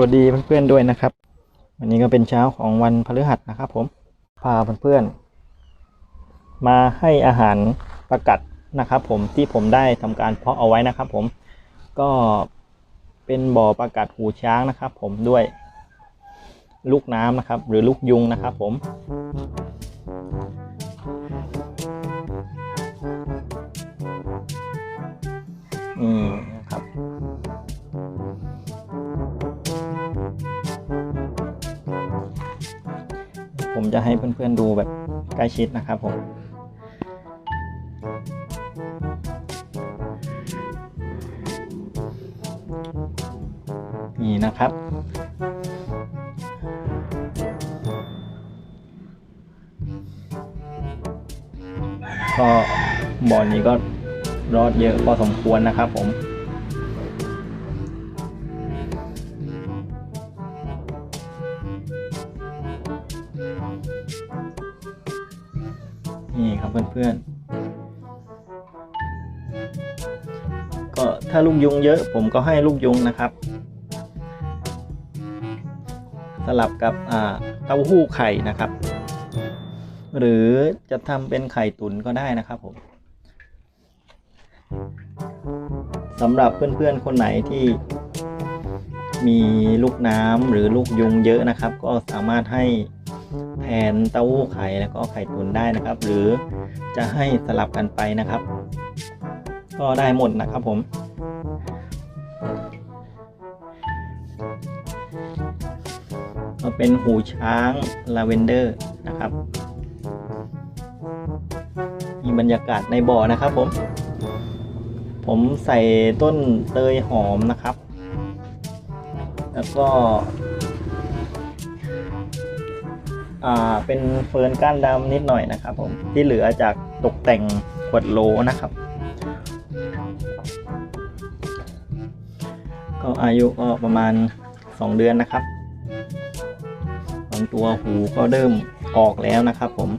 วัสดีเพื่อนๆด้วยนะครับ วันนี้ก็เป็นเช้าของวันพฤหัสนะครับ ผมพาเพื่อนๆมาให้อาหารประกัดนะครับ ผมที่ผมได้ทำการเพาะเอาไว้นะครับ ผมก็เป็นบ่อประกัดหูช้างนะครับ ผมด้วยลูกน้ำนะครับ หรือลูกยุงนะครับ ผมนี่น ผมจะให้เพื่อนๆดูแบบใกล้ชิดนะครับผมนี่นะครับ ก็บ่อนนี้ก็รอดเยอะพอสมควรนะครับผม นี่ครับเพื่อนๆ ก็ถ้าลูกยุงเยอะผมก็ให้ลูกยุงนะครับ สลับกับเต้าหู้ไข่นะครับ หรือจะทำเป็นไข่ตุ๋นก็ได้นะครับผมสำหรับเพื่อนๆ คนไหนที่มีลูกน้ำหรือลูกยุงเยอะนะครับ ก็สามารถให้ แทนเต้าหู้ไข่แล้วก็ไข่ตุ๋นได้นะครับ หรือจะให้สลับกันไปนะครับ ก็ได้หมดนะครับผมก็เป็นหูช้างลาเวนเดอร์นะครับมีบรรยากาศในบ่อนะครับผม ผมใส่ต้นเตยหอมนะครับ แล้วก็ เป็นเฟิร์นก้านดำนิดหน่อยนะครับผมที่เหลือจากตกแต่งขวดโลนะครับ ก็อายุก็ประมาณ 2 เดือนนะครับบางตัวหูก็เริ่มออกแล้วนะครับผม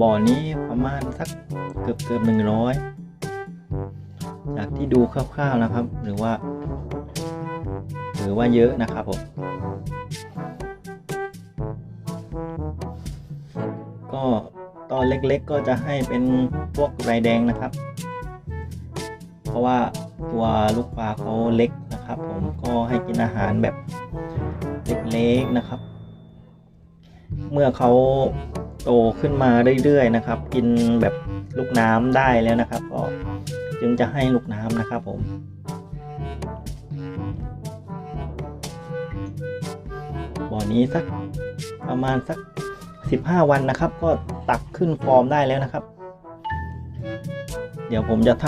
บ่อนี้ประมาณสักเกือบเกือบหนึ่งร้อยจากที่ดูคร่าวๆนะครับ หรือว่าถือว่าเยอะนะครับผมก็ตอนเล็กๆก็จะให้เป็นพวกไรแดงนะครับ เพราะว่าตัวลูกปลาเขาเล็กนะครับ ผมก็ให้กินอาหารแบบเล็กๆนะครับ เมื่อเขา โตขึ้นมาเรื่อยๆนะครับ กินแบบลูกน้ำได้แล้วนะครับ ก็จึงจะให้ลูกน้ำนะครับผมบ่อนี้สักประมาณสัก 15 วันนะครับ ก็ตักขึ้นฟอร์มได้แล้วนะครับ เดี๋ยวผมจะท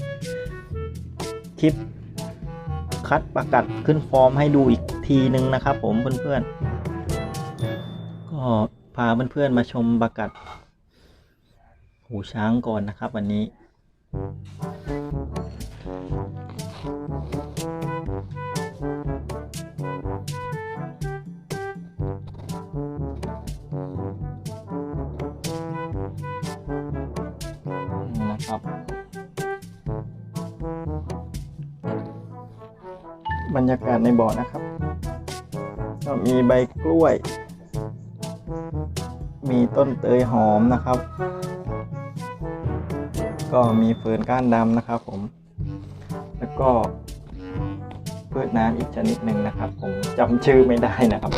ำคลิปคัดประกัดขึ้นฟอร์มให้ดูอีกทีนึงนะครับ ผมเพื่อนๆก็ พาเพื่อนๆมาชมประกัด หูช้างก่อนนะครับ วันนี้นี่นะครับบรรยากาศในบ่อนะครับ ก็มีใบกล้วย มีต้นเตยหอมนะครับ ก็มีเฟิร์นก้านดำนะครับผม แล้วก็พืชน้ำอีกชนิดหนึ่งนะครับ ผมจำชื่อไม่ได้นะครับ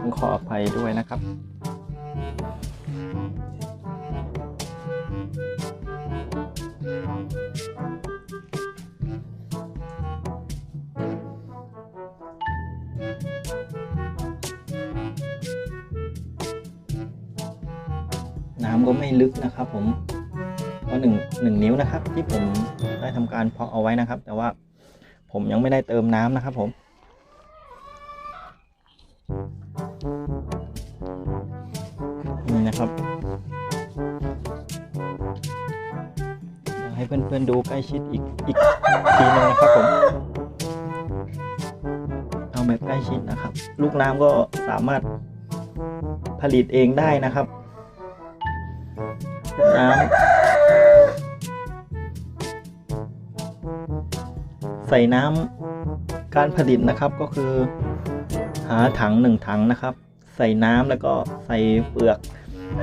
ต้องขออภัยด้วยนะครับ น้ำก็ไม่ลึกนะครับ ผมก็หนึ่งหนึ่งนิ้วนะครับ ที่ผมได้ทำการเพาะเอาไว้นะครับ แต่ว่าผมยังไม่ได้เติมน้ำนะครับ ผมนี่นะครับอยากให้เพื่อนๆดูใกล้ชิดอีกอีกทีหนึงนะครับผมเอาแบบใกล้ชิดนะครับ ลูกน้ำก็สามารถผลิตเองได้นะครับ น้ำใส่น้ำการผลิตนะครับก็คือ หาถังหนึ่งถังนะครับ ใส่น้ำแล้วก็ใส่เปลือก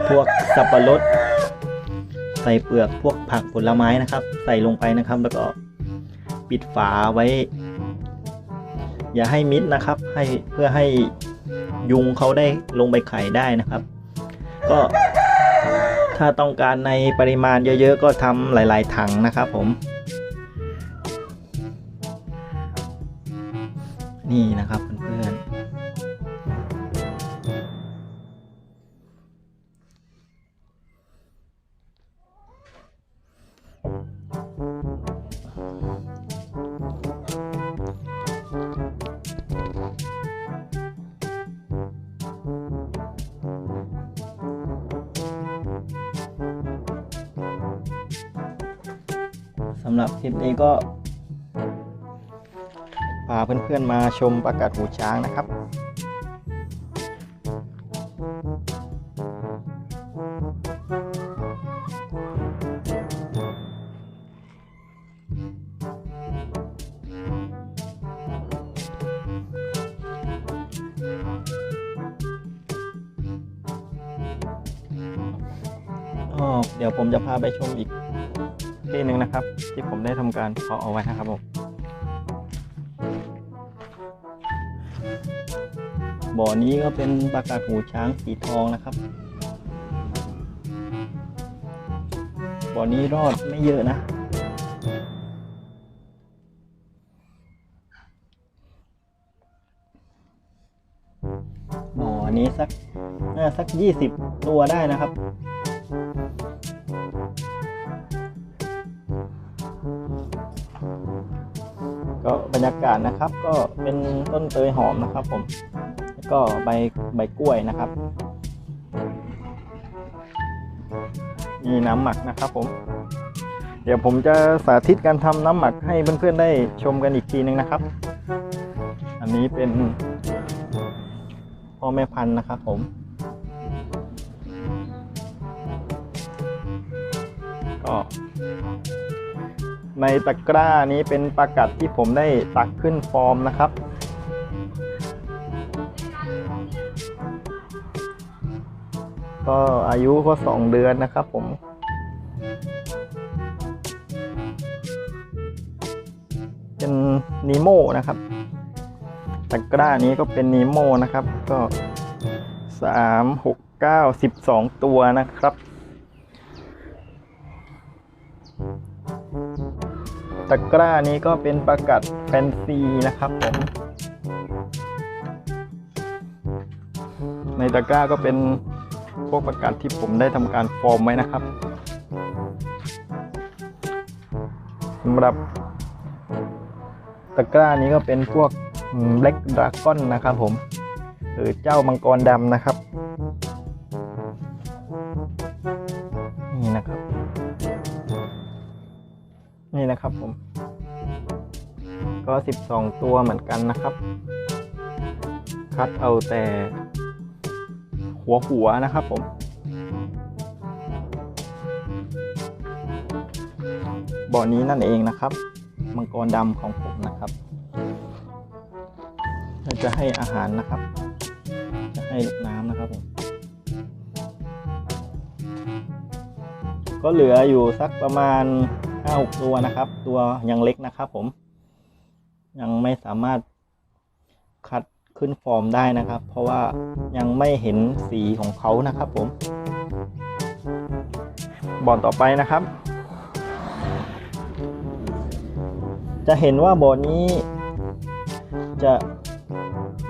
พวกสับปะรดใส่เปลือกพวกผักผลไม้นะครับ ใส่ลงไปนะครับ แล้วก็ปิดฝาไว้ อย่าให้มิดนะครับ ให้เพื่อให้ยุงเขาได้ลงไปไข่ได้นะครับ ก็ ถ้าต้องการในปริมาณเยอะๆ ก็ทำหลาย ๆ ถังนะครับผม นี่นะครับเพื่อนๆ สำหรับคลิปนี้ก็พาเพื่อนๆมาชมประกาศหูช้างนะครับอ๋อเดี๋ยวผมจะพาไปชมอีก ที่หนึ่งนะครับ ที่ผมได้ทำการเพาะเอาไว้นะครับผมบ่อนี้ก็เป็นปลากาหูช้างสีทองนะครับ บ่อนี้รอดไม่เยอะนะ บ่อนี้สักน่าสักยี่สิบตัวได้นะครับ ก็บรรยากาศนะครับ ก็เป็นต้นเตยหอมนะครับผมแล้วก็ใบใบกล้วยนะครับ มีน้ำหมักนะครับผม เดี๋ยวผมจะสาธิตการทำน้ำหมักให้เพื่อนๆได้ชมกันอีกทีนึงนะครับ อันนี้เป็นพ่อแม่พันธุ์นะครับผมก็ ในตะกร้านี้เป็นปลากัดที่ผมได้ตักขึ้นฟอร์มนะครับ ก็อายุก็สองเดือนนะครับผมเป็นนีโมนะครับตะกร้านี้ก็เป็นนีโมนะครับก็สามหกเก้าสิบสองตัวนะครับ ตะกร้านี้ก็เป็นประกัดแฟนซีนะครับผม ในตะกร้าก็เป็นพวกประกัดที่ผมได้ทำการฟอร์มไว้นะครับสำหรับตะกร้านี้ก็เป็นพวกเล็กดราก้อนนะครับผม หรือเจ้ามังกรดำนะครับ นี่นะครับผม ก็ 12 ตัวเหมือนกันนะครับ คัดเอาแต่หัวหัวนะครับผม บ่อนี้นั่นเองนะครับ มังกรดำของผมนะครับจะให้อาหารนะครับ จะให้ลูกน้ำนะครับผม ก็เหลืออยู่สักประมาณ 5-6ตัวนะครับ ตัวยังเล็กนะครับผม ยังไม่สามารถคัดขึ้นฟอร์มได้นะครับ เพราะว่ายังไม่เห็นสีของเขานะครับผมบ่อนต่อไปนะครับ จะเห็นว่าบ่อนี้ จะ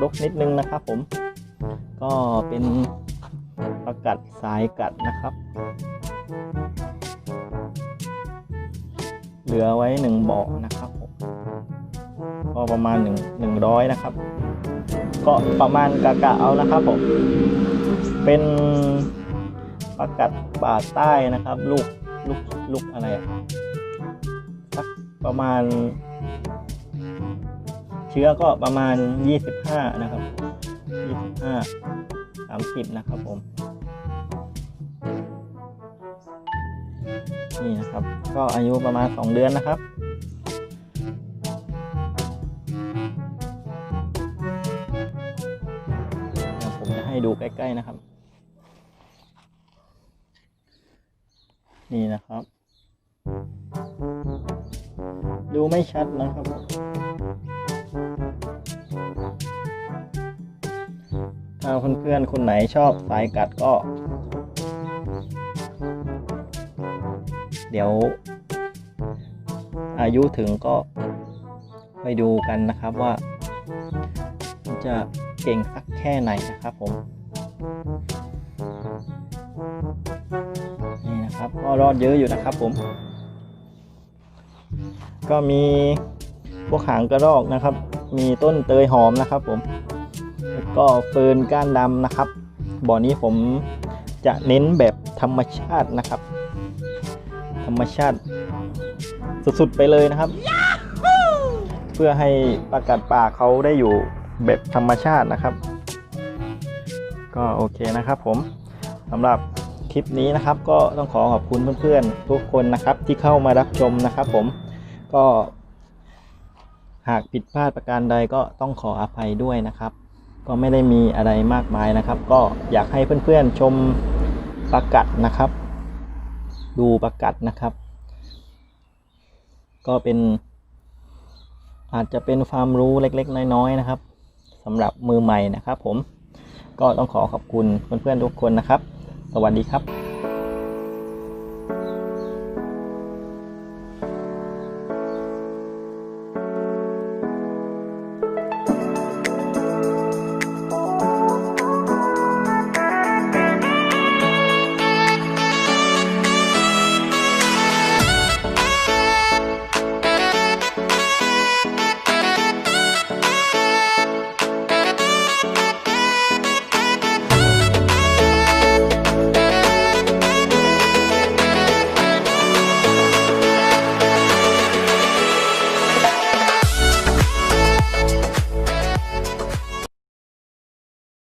รกนิดนึงนะครับผม ก็เป็นประกัดสายกัดนะครับ เหลือไว้หนึ่งบ่อนะครับผมก็ประมาณหนึ่งหนึ่งร้อยนะครับ ก็ประมาณกะกะเอานะครับผมเป็นประกัดป่าใต้นะครับ ลูกลูกลูกอะไรสักประมาณ เชื้อก็ประมาณ 25 นะครับ 25 30 นะครับผม นี่นะครับ ก็อายุประมาณ 2 เดือนนะครับ ผมจะให้ดูใกล้ ๆนะครับ นี่นะครับ ดูไม่ชัดนะครับถ้าเพื่อนๆคนไหนชอบสายกัดก็ เดี๋ยว อายุถึงก็ไปดูกันนะครับว่า จะเก่งสักแค่ไหนนะครับผม นี่นะครับก็รอดเยอะอยู่นะครับผม ก็มีพวกหางกระรอกนะครับ มีต้นเตยหอมนะครับผมแล้วก็เฟิร์นก้านดำนะครับ บ่อนี้ผมจะเน้นแบบธรรมชาตินะครับ ธรรมชาติสุดๆไปเลยนะครับ เพื่อให้ปลากัดป่าเขาได้อยู่แบบธรรมชาตินะครับ ก็โอเคนะครับผมสำหรับคลิปนี้นะครับก็ต้องขอขอบคุณเพื่อนๆ ทุกคนนะครับที่เข้ามารับชมนะครับผมก็ หากผิดพลาดประการใดก็ต้องขออภัยด้วยนะครับ ก็ไม่ได้มีอะไรมากมายนะครับ ก็อยากให้เพื่อนๆชมประกัดนะครับ ดูประกัดนะครับ ก็เป็น อาจจะเป็นความรู้เล็กๆ น้อยๆนะครับสำหรับมือใหม่นะครับผมก็ต้องขอขอบคุณเพื่อนๆทุกคนนะครับ สวัสดีครับ